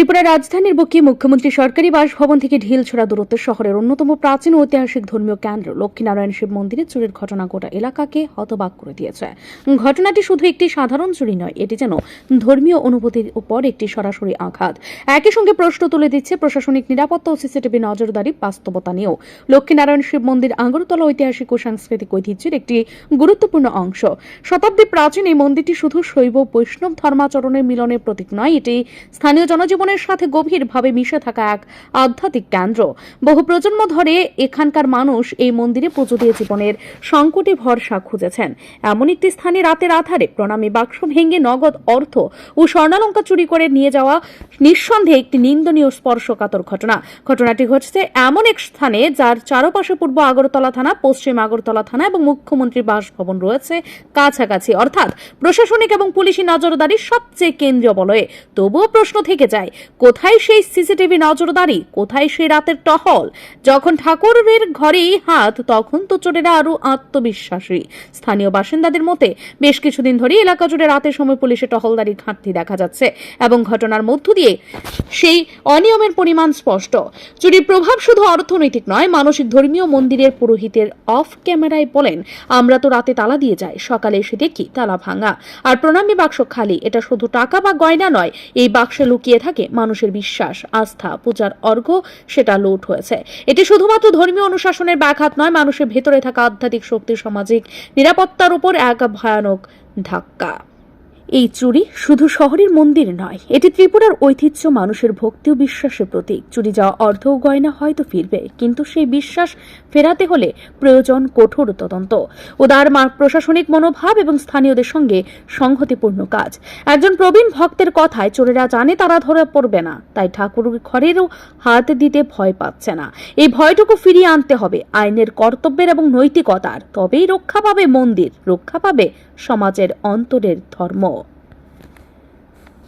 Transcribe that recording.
ত্রিপুরার রাজধানীর বুকে মুখ্যমন্ত্রী সরকারি বাসভবন থেকে ঢিলছড়া দূরত্বে শহরের অন্যতম প্রাচীন ঐতিহাসিক ধর্মীয় কেন্দ্র। লক্ষ্মীনারায়ণ শিব মন্দিরে চুরির ঘটনা গোটা এলাকাকে হতবাক করে দিয়েছে। ঘটনাটি শুধু একটি সাধারণ চুরি নয়, এটি যেন ধর্মীয় অনুভূতির উপর একটি সরাসরি আঘাত। একই সঙ্গে প্রশ্ন তুলে দিচ্ছে প্রশাসনিক নিরাপত্তা ও সিসিটিভি নজরদারি বাস্তবতা নিয়েও। লক্ষ্মীনারায়ণ শিব মন্দির আগরতলা ঐতিহাসিক ও সাংস্কৃতিক ঐতিহ্যের একটি গুরুত্বপূর্ণ অংশ। শতাব্দী প্রাচীন এই মন্দিরটি শুধু শৈব, বৈষ্ণব ধর্মাচরণের মিলনের প্রতীক নয়, এটি স্থানীয় জনজীবনের সাথে গভীরভাবে মিশে থাকা এক আধ্যাত্মিক কেন্দ্র। বহু প্রজন্ম ধরে এখানকার মানুষ এই মন্দিরে পুজো দিয়ে জীবনের সংকটে ভরসা খুঁজেছেন। এমন একটি স্থানে রাতের আধারে প্রণামী বাক্স ভেঙে নগদ অর্থ ও স্বর্ণালঙ্কা চুরি করে নিয়ে যাওয়া নিঃসন্দেহে একটি নিন্দনীয় স্পর্শকাতর ঘটনা। ঘটনাটি ঘটছে এমন এক স্থানে যার চারপাশে পূর্ব আগরতলা থানা, পশ্চিম আগরতলা থানা এবং মুখ্যমন্ত্রীর বাসভবন রয়েছে কাছাকাছি। অর্থাৎ প্রশাসনিক এবং পুলিশি নজরদারি সবচেয়ে কেন্দ্রীয় বলয়ে। তবুও প্রশ্ন থেকে যায় কোথায় সেই সিসিটিভি নজরদারি? কোথায় সেই রাতের টহল? যখন ঠাকুরের ঘরেই হাত, তখন তো চোরেরা আরও আত্মবিশ্বাসী। স্থানীয় বাসিন্দাদের মতে, বেশ কিছুদিন ধরে এলাকা জুড়ে রাতের সময় পুলিশের টহলদারি ঘাটতি দেখা যাচ্ছে এবং ঘটনার মধ্য দিয়ে সেই অনিয়মের পরিমাণ স্পষ্ট। চুরির প্রভাব শুধু অর্থনৈতিক নয়, মানসিক ধর্মীয় মন্দিরের পুরোহিতের অফ ক্যামেরায় বলেন, আমরা তো রাতে তালা দিয়ে যাই, সকালে এসে দেখি তালা ভাঙা। আর প্রণামী বাক্স খালি, এটা শুধু টাকা বা গয়না নয়, এই বাক্সে লুকিয়ে থাকে মানুষের বিশ্বাস, আস্থা, পূজার অর্ঘ, সেটা লোট হয়েছে। এটি শুধুমাত্র ধর্মীয় অনুশাসনের ব্যাঘাত নয়, মানুষের ভেতরে থাকা আধ্যাত্মিক শক্তি সামাজিক নিরাপত্তার উপর এক ভয়ানক ধাক্কা। এই চুরি শুধু শহরের মন্দির নয়, এটি ত্রিপুরার ঐতিহ্য মানুষের ভক্তি ও বিশ্বাসের প্রতীক। চুরি যাওয়া অর্থ ও গয়না হয়তো ফিরবে, কিন্তু সেই বিশ্বাস ফেরাতে হলে প্রয়োজন কঠোর তদন্ত উদার প্রশাসনিক মনোভাব এবং স্থানীয়দের সঙ্গে সংহতিপূর্ণ কাজ। একজন প্রবীণ ভক্তের কথায় চোরেরা জানে তারা ধরে পড়বে না, তাই ঠাকুর ঘরেরও হাত দিতে ভয় পাচ্ছে না। এই ভয়টুকু ফিরিয়ে আনতে হবে, আইনের কর্তব্যের এবং নৈতিকতার। তবেই রক্ষা পাবে মন্দির, রক্ষা পাবে সমাজের অন্তরের ধর্ম।